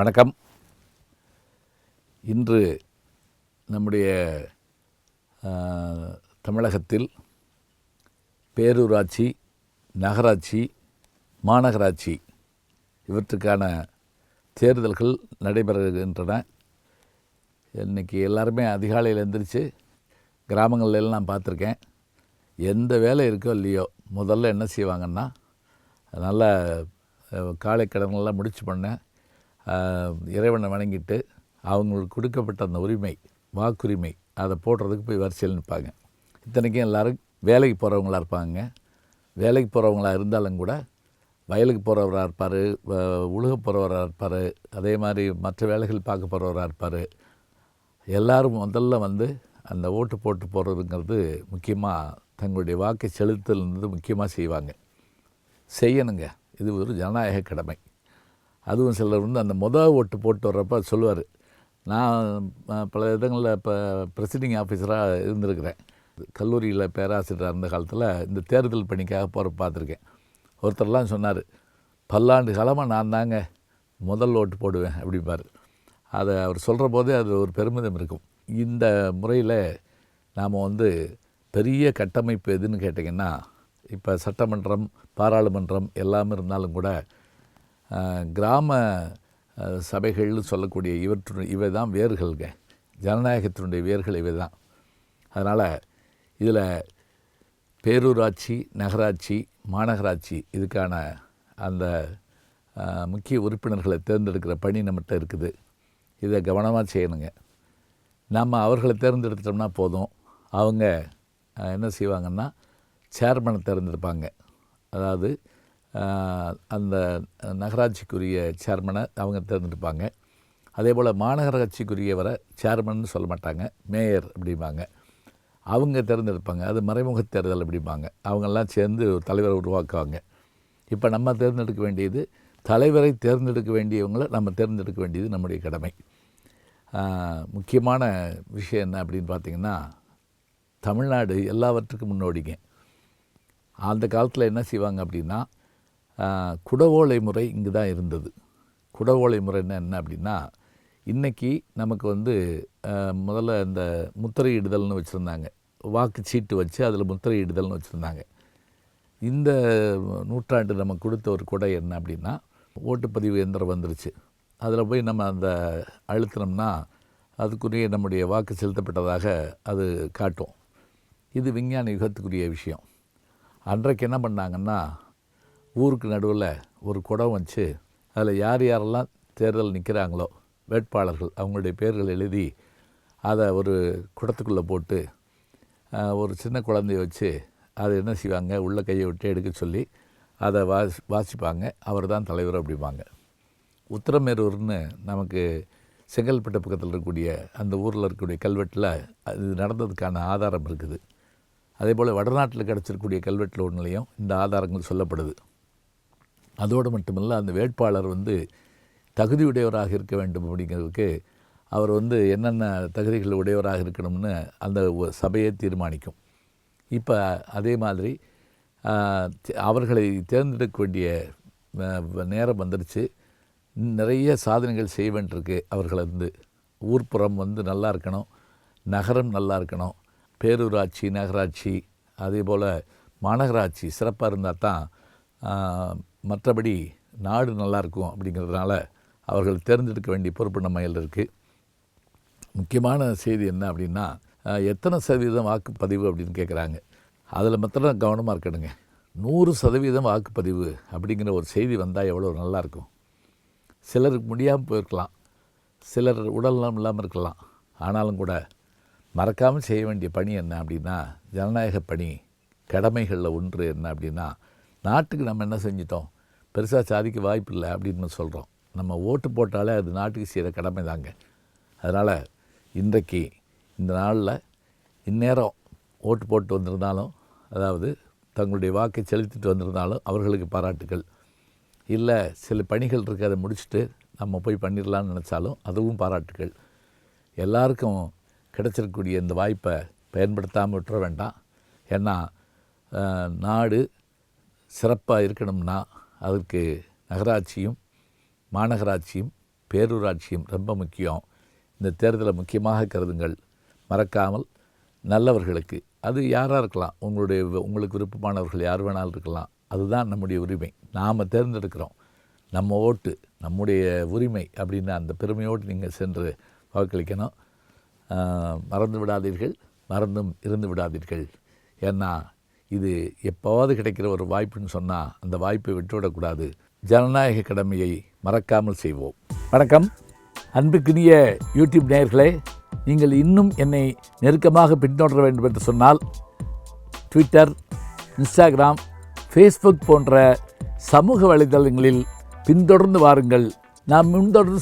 வணக்கம். இன்று நம்முடைய தமிழகத்தில் பேரூராட்சி நகராட்சி மாநகராட்சி இவற்றுக்கான தேர்தல்கள் நடைபெறுகின்றன. இன்றைக்கி எல்லாருமே அதிகாலையில் எழுந்திரிச்சு கிராமங்கள்லாம் நான் பார்த்துருக்கேன். எந்த வேலை இருக்கோ இல்லையோ முதல்ல என்ன செய்வாங்கன்னா நல்ல காலை கடனெல்லாம் முடிச்சு பண்ணேன் இறைவனை வணங்கிட்டு அவங்களுக்கு கொடுக்கப்பட்ட அந்த உரிமை வாக்குரிமை அதை போடுறதுக்கு போய் வரிசையில் நிற்பாங்க. இத்தனைக்கும் எல்லாரும் வேலைக்கு போகிறவங்களா இருப்பாங்க. வேலைக்கு போகிறவங்களாக இருந்தாலும் கூட வயலுக்கு போகிறவராக இருப்பார் உழுக போகிறவராக இருப்பார் அதே மாதிரி மற்ற வேலைகள் பார்க்க போகிறவராக இருப்பார். எல்லாரும் முதல்ல வந்து அந்த ஓட்டு போட்டு போகிறதுங்கிறது முக்கியமாக தங்களுடைய வாக்கை செலுத்தல்ன்றது முக்கியமாக செய்வாங்க. செய்யணுங்க. இது ஒரு ஜனநாயக கடமை. அதுவும் சிலர் வந்து அந்த முத ஓட்டு போட்டு வர்றப்ப சொல்லுவார். நான் பல இடங்களில் இப்போ ப்ரெசிடிங் ஆஃபீஸராக இருந்திருக்கிறேன். கல்லூரியில் பேராசிரியராக இருந்த காலத்தில் இந்த தேர்தல் பணிக்காக போகிற பார்த்துருக்கேன். ஒருத்தர்லாம் சொன்னார் பல்லாண்டு காலமாக நான் தாங்க முதல் ஓட்டு போடுவேன் அப்படிம்பார். அதை அவர் சொல்கிற போதே அது ஒரு பெருமிதம் இருக்கும். இந்த முறையில் நாம் வந்து பெரிய கட்டமைப்பு எதுன்னு கேட்டிங்கன்னா இப்போ சட்டமன்றம் பாராளுமன்றம் எல்லாமே இருந்தாலும் கூட கிராம சபைகள்னு சொல்லக்கூடிய இவற்று இவை தான் வேர்கள்ங்க. ஜனநாயகத்தினுடைய வேர்கள் இவை தான் அதனால் இதில் பேரூராட்சி நகராட்சி மாநகராட்சி இதுக்கான அந்த முக்கிய உறுப்பினர்களை தேர்ந்தெடுக்கிற பணி நம்மகிட்ட இருக்குது. இதை கவனமாக செய்யணுங்க. நம்ம அவர்களை தேர்ந்தெடுத்துட்டோம்னா போதும். அவங்க என்ன செய்வாங்கன்னா சேர்மனை தேர்ந்தெடுப்பாங்க. அதாவது அந்த நகராட்சிக்குரிய சேர்மனை அவங்க தேர்ந்தெடுப்பாங்க. அதே போல் மாநகராட்சிக்குரியவரை சேர்மன் சொல்ல மாட்டாங்க. மேயர் அப்படிம்பாங்க. அவங்க தேர்ந்தெடுப்பாங்க. அது மறைமுக தேர்தல் அப்படிம்பாங்க. அவங்கெல்லாம் சேர்ந்து ஒரு தலைவரை உருவாக்குவாங்க. இப்போ நம்ம தேர்ந்தெடுக்க வேண்டியது தலைவரை தேர்ந்தெடுக்க வேண்டியவங்களை நம்ம தேர்ந்தெடுக்க வேண்டியது நம்முடைய கடமை. முக்கியமான விஷயம் என்ன அப்படின்னு பார்த்திங்கன்னா தமிழ்நாடு எல்லாவற்றுக்கும் முன்னோடிங்க. அந்த காலத்தில் என்ன செய்வாங்க அப்படின்னா குடவோலை முறை இங்கு தான் இருந்தது. குடவோலை முறைன்னா என்ன அப்படின்னா இன்றைக்கி நமக்கு வந்து முதல்ல இந்த முத்திரையிடுதல்னு வச்சுருந்தாங்க. வாக்குச்சீட்டு வச்சு அதில் முத்திரையிடுதல்னு வச்சுருந்தாங்க. இந்த நூற்றாண்டு நமக்கு கொடுத்த ஒரு கொடை என்ன அப்படின்னா ஓட்டுப்பதிவு இயந்திரம் வந்துருச்சு. அதில் போய் நம்ம அந்த அழுத்தினோம்னா அதுக்குரிய நம்முடைய வாக்கு செலுத்தப்பட்டதாக அது காட்டும். இது விஞ்ஞான யுகத்துக்குரிய விஷயம். அன்றைக்கு என்ன பண்ணாங்கன்னா ஊருக்கு நடுவில் ஒரு குடம் வச்சு அதில் யார் யாரெல்லாம் தேர்தல் நிற்கிறாங்களோ வேட்பாளர்கள் அவங்களுடைய பேர்கள் எழுதி அதை ஒரு குடத்துக்குள்ளே போட்டு ஒரு சின்ன குழந்தைய வச்சு அதை என்ன செய்வாங்க? உள்ள கையை விட்டு எடுக்க சொல்லி அதை வாசி வாசிப்பாங்க. அவர் தான் தலைவர் அப்படிம்பாங்க. உத்தரமேரூர்னு நமக்கு செங்கல்பட்டு பக்கத்தில் இருக்கக்கூடிய அந்த ஊரில் இருக்கக்கூடிய கல்வெட்டில் அது நடந்ததுக்கான ஆதாரம் இருக்குது. அதே போல் வடநாட்டில் கிடச்சிருக்கக்கூடிய கல்வெட்டில் ஒன்றுலையும் இந்த ஆதாரங்கள் சொல்லப்படுது. அதோடு மட்டுமல்ல அந்த வேட்பாளர் வந்து தகுதியுடையவராக இருக்க வேண்டும் அப்படிங்கிறதுக்கு அவர் வந்து என்னென்ன தகுதிகள் உடையவராக இருக்கணும்னு அந்த சபையை தீர்மானிக்கும். இப்போ அதே மாதிரி அவர்களை தேர்ந்தெடுக்க வேண்டிய நேரம் வந்துடுச்சு நிறைய சாதனைகள் செய்ய வேண்டியிருக்கு அவர்களை வந்து. ஊர்ப்புறம் வந்து நல்லா இருக்கணும். நகரம் நல்லா இருக்கணும். பேரூராட்சி நகராட்சி அதே போல் மாநகராட்சி சிறப்பாக இருந்தால் தான் மற்றபடி நாடு நல்லா இருக்கும் அப்படிங்கிறதுனால அவர்கள் தேர்ந்தெடுக்க வேண்டிய பொறுப்பு நம்ம இருக்குது முக்கியமான செய்தி என்ன அப்படின்னா எத்தனை சதவீதம் வாக்குப்பதிவு அப்படின்னு கேட்குறாங்க அதில் மாத்திரம் கவனமாக இருக்கணுங்க. நூறு சதவீதம் வாக்குப்பதிவு அப்படிங்கிற ஒரு செய்தி வந்தால் எவ்வளோ நல்லாயிருக்கும். சிலருக்கு முடியாமல் போயிருக்கலாம். சிலர் உடல்நலம் இல்லாமல் இருக்கலாம். ஆனாலும் கூட மறக்காமல் செய்ய வேண்டிய பணி என்ன அப்படின்னா ஜனநாயக பணி கடமைகளில் ஒன்று என்ன அப்படின்னா நாட்டுக்கு நம்ம என்ன செஞ்சிட்டோம்? பெருசாக சாதிக்க வாய்ப்பு இல்லை அப்படின்னு சொல்கிறோம் நம்ம ஓட்டு போட்டாலே அது நாட்டுக்கு செய்கிற கடமை தாங்க. அதனால் இன்றைக்கு இந்த நாளில் இந்நேரம் ஓட்டு போட்டு வந்திருந்தாலும் அதாவது தங்களுடைய வாக்கை செலுத்திட்டு வந்திருந்தாலும் அவர்களுக்கு பாராட்டுகள் இல்லை சில பணிகள் இருக்குது அதை முடிச்சுட்டு நம்ம போய் பண்ணிடலான்னு நினச்சாலும் அதுவும் பாராட்டுகள் எல்லாருக்கும் கிடைச்சிருக்கக்கூடிய இந்த வாய்ப்பை பயன்படுத்தாமல் விட்டுற வேண்டாம். ஏன்னா நாடு சிறப்பாக இருக்கணும்னா அதுக்கு நகராட்சியும் மாநகராட்சியும் பேரூராட்சியும் ரொம்ப முக்கியம். இந்த தேர்தலை முக்கியமாக கருதுங்கள். மறக்காமல் நல்லவர்களுக்கு. அது யாராக இருக்கலாம்? உங்களுடைய உங்களுக்கு விருப்பமானவர்கள் யார் வேணாலும் இருக்கலாம். அதுதான் நம்முடைய உரிமை. நாம் தேர்ந்தெடுக்கிறோம். நம்ம ஓட்டு நம்முடைய உரிமை அப்படின்னு அந்த பெருமையோடு நீங்கள் சென்று வாக்களிக்கணும். மறந்து விடாதீர்கள். மறந்தும் இருந்து விடாதீர்கள். ஏன்னா இது எப்போவாவது கிடைக்கிற ஒரு வாய்ப்புன்னு சொன்னால் அந்த வாய்ப்பை விட்டுவிடக்கூடாது. ஜனநாயக கடமையை மறக்காமல் செய்வோம். வணக்கம். அன்புக்குரிய யூடியூப் நேயர்களே நீங்கள் இன்னும் என்னை நெருக்கமாக பின்தொடர வேண்டும் என்று சொன்னால் ட்விட்டர் இன்ஸ்டாகிராம் ஃபேஸ்புக் போன்ற சமூக வலைதளங்களில் பின்தொடர்ந்து வாருங்கள். நாம் முன்தொடர்ந்து